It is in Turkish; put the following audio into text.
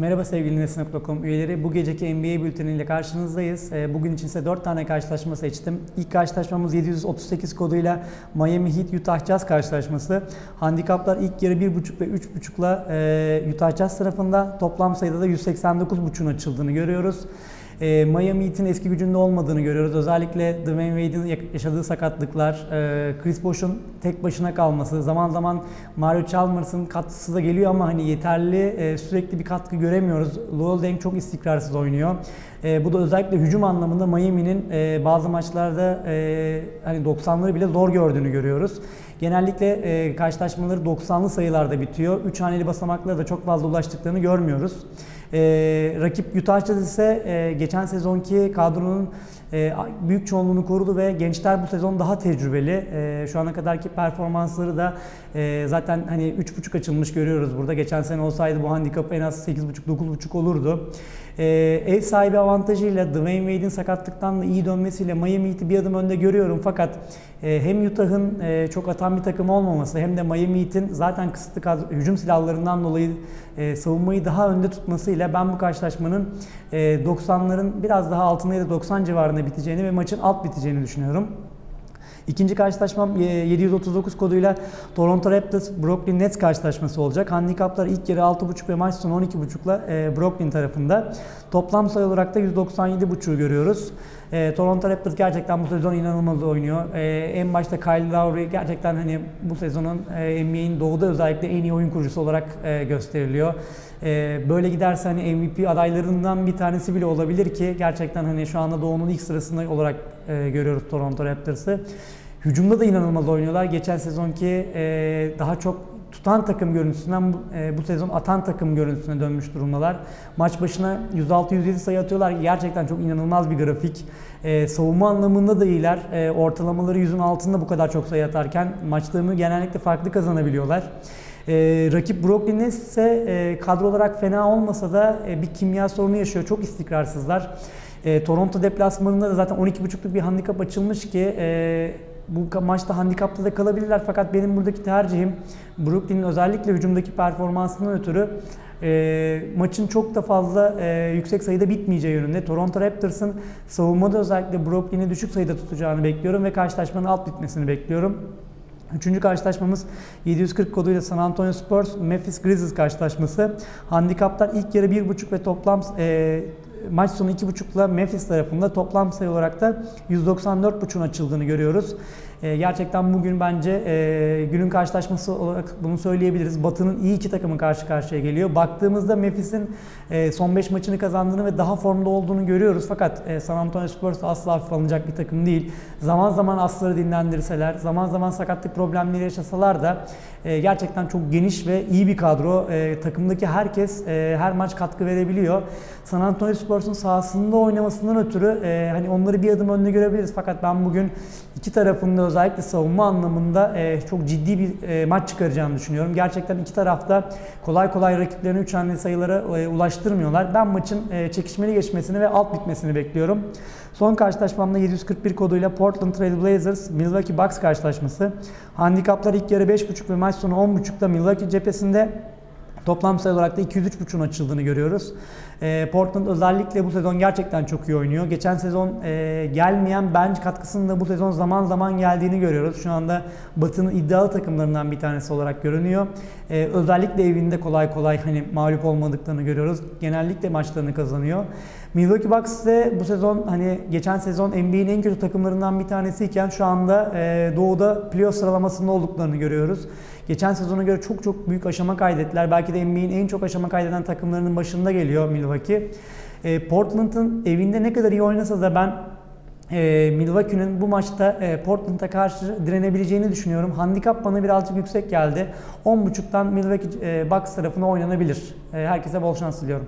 Merhaba sevgili Nesne.com üyeleri. Bu geceki NBA bülteniyle karşınızdayız. Ee, Bugün için ise 4 tane karşılaşma seçtim. İlk karşılaşmamız 738 koduyla Miami Heat Utah Jazz karşılaşması. Handikaplar ilk yarı 1.5 ve 3.5'la e, Utah Jazz tarafında toplam sayıda da 189.5'un açıldığını görüyoruz. E, Miami Heat'in eski gücünde olmadığını görüyoruz. Özellikle Dwayne Wade'in yaşadığı sakatlıklar, e, Chris Bosh'un tek başına kalması, zaman zaman Mario Chalmers'ın katkısı da geliyor ama hani yeterli e, sürekli bir katkı göremiyoruz. Luol Deng çok istikrarsız oynuyor. E, bu da özellikle hücum anlamında Miami'nin e, bazı maçlarda e, hani 90'ları bile zor gördüğünü görüyoruz. Genellikle e, karşılaşmaları 90'lı sayılarda bitiyor. 3 haneli basamaklara da çok fazla ulaştıklarını görmüyoruz. E, rakip Utah Jazz ise e, geçen sezonki kadronun e, büyük çoğunluğunu korudu ve gençler bu sezon daha tecrübeli. E, şu ana kadarki performansları da e, zaten hani 3.5 açılmış görüyoruz burada. Geçen sene olsaydı bu handikap en az 8.5-9.5 olurdu. E, ev sahibi avantajıyla Dwayne Wade'in sakatlıktan da iyi dönmesiyle Miami Heat'i bir adım önde görüyorum. Fakat e, hem Utah'ın e, çok atan bir takım olmaması hem de Miami Heat'in zaten kısıtlı hücum silahlarından dolayı e, savunmayı daha önde tutmasıyla ben bu karşılaşmanın e, 90'ların biraz daha altında ya da 90 civarında biteceğini ve maçın alt biteceğini düşünüyorum. İkinci karşılaşmam 739 koduyla Toronto Raptors Brooklyn Nets karşılaşması olacak. Handikaplar ilk yarı 6.5 ve maç sonu 12.5'la Brooklyn tarafında. Toplam sayı olarak da 197.5'u görüyoruz. E, Toronto Raptors gerçekten bu sezon inanılmaz oynuyor. E, en başta Kyle Lowry gerçekten hani bu sezonun e, NBA'in doğuda özellikle en iyi oyun kurucusu olarak e, gösteriliyor. E, böyle giderse hani MVP adaylarından bir tanesi bile olabilir ki gerçekten hani şu anda doğunun ilk sırasında olarak e, görüyoruz Toronto Raptors'ı. Hücumda da inanılmaz oynuyorlar. Geçen sezonki e, daha çok tutan takım görüntüsünden e, bu sezon atan takım görüntüsüne dönmüş durumdalar. Maç başına 106-107 sayı atıyorlar. Gerçekten çok inanılmaz bir grafik. E, savunma anlamında da iyiler. E, ortalamaları yüzün altında bu kadar çok sayı atarken maçlarını genellikle farklı kazanabiliyorlar. E, rakip Brooklyn ise e, kadro olarak fena olmasa da e, bir kimya sorunu yaşıyor. Çok istikrarsızlar. E, Toronto deplasmanında da zaten 12.5'luk bir handikap açılmış ki e, bu maçta handikapta da kalabilirler fakat benim buradaki tercihim Brooklyn'in özellikle hücumdaki performansından ötürü e, maçın çok da fazla e, yüksek sayıda bitmeyeceği yönünde. Toronto Raptors'ın savunmada özellikle Brooklyn'i düşük sayıda tutacağını bekliyorum ve karşılaşmanın alt bitmesini bekliyorum. Üçüncü karşılaşmamız 740 koduyla San Antonio Spurs Memphis Grizzlies karşılaşması. Handikaplar ilk yarı 1.5 ve toplam e, maç sonu 2.5'la Memphis tarafında toplam sayı olarak da 194.5'un açıldığını görüyoruz. E, gerçekten bugün bence e, günün karşılaşması olarak bunu söyleyebiliriz. Batı'nın iyi iki takımı karşı karşıya geliyor. Baktığımızda Memphis'in e, son 5 maçını kazandığını ve daha formda olduğunu görüyoruz. Fakat e, San Antonio Spurs asla hafif alınacak bir takım değil. Zaman zaman asları dinlendirseler, zaman zaman sakatlık problemleri yaşasalar da e, gerçekten çok geniş ve iyi bir kadro. E, takımdaki herkes e, her maç katkı verebiliyor. San Antonio Spurs'un sahasında oynamasından ötürü e, hani onları bir adım önde görebiliriz. Fakat ben bugün iki tarafında özellikle savunma anlamında e, çok ciddi bir e, maç çıkaracağını düşünüyorum. Gerçekten iki tarafta kolay kolay rakiplerini 3 haneli sayılara e, ulaştırmıyorlar. Ben maçın e, çekişmeli geçmesini ve alt bitmesini bekliyorum. Son karşılaşmamda 741 koduyla Portland Trail Blazers Milwaukee Bucks karşılaşması. Handikaplar ilk yarı 5.5 ve maç sonu 10.5'da Milwaukee cephesinde Toplam sayı olarak da 203.5'un açıldığını görüyoruz. E, Portland özellikle bu sezon gerçekten çok iyi oynuyor. Geçen sezon e, gelmeyen bench katkısının da bu sezon zaman zaman geldiğini görüyoruz. Şu anda Batı'nın iddialı takımlarından bir tanesi olarak görünüyor. E, özellikle evinde kolay kolay hani mağlup olmadıklarını görüyoruz. Genellikle maçlarını kazanıyor. Milwaukee Bucks ise bu sezon hani geçen sezon NBA'nin en kötü takımlarından bir tanesiyken şu anda e, doğuda playoff sıralamasında olduklarını görüyoruz. Geçen sezona göre çok çok büyük aşama kaydettiler. Belki de NBA'in en çok aşama kaydeden takımlarının başında geliyor Milwaukee. E, Portland'ın evinde ne kadar iyi oynasa da ben e, Milwaukee'nin bu maçta e, Portland'a karşı direnebileceğini düşünüyorum. Handikap bana birazcık yüksek geldi. 10.5'tan Milwaukee e, Bucks tarafına oynanabilir. E, herkese bol şans diliyorum.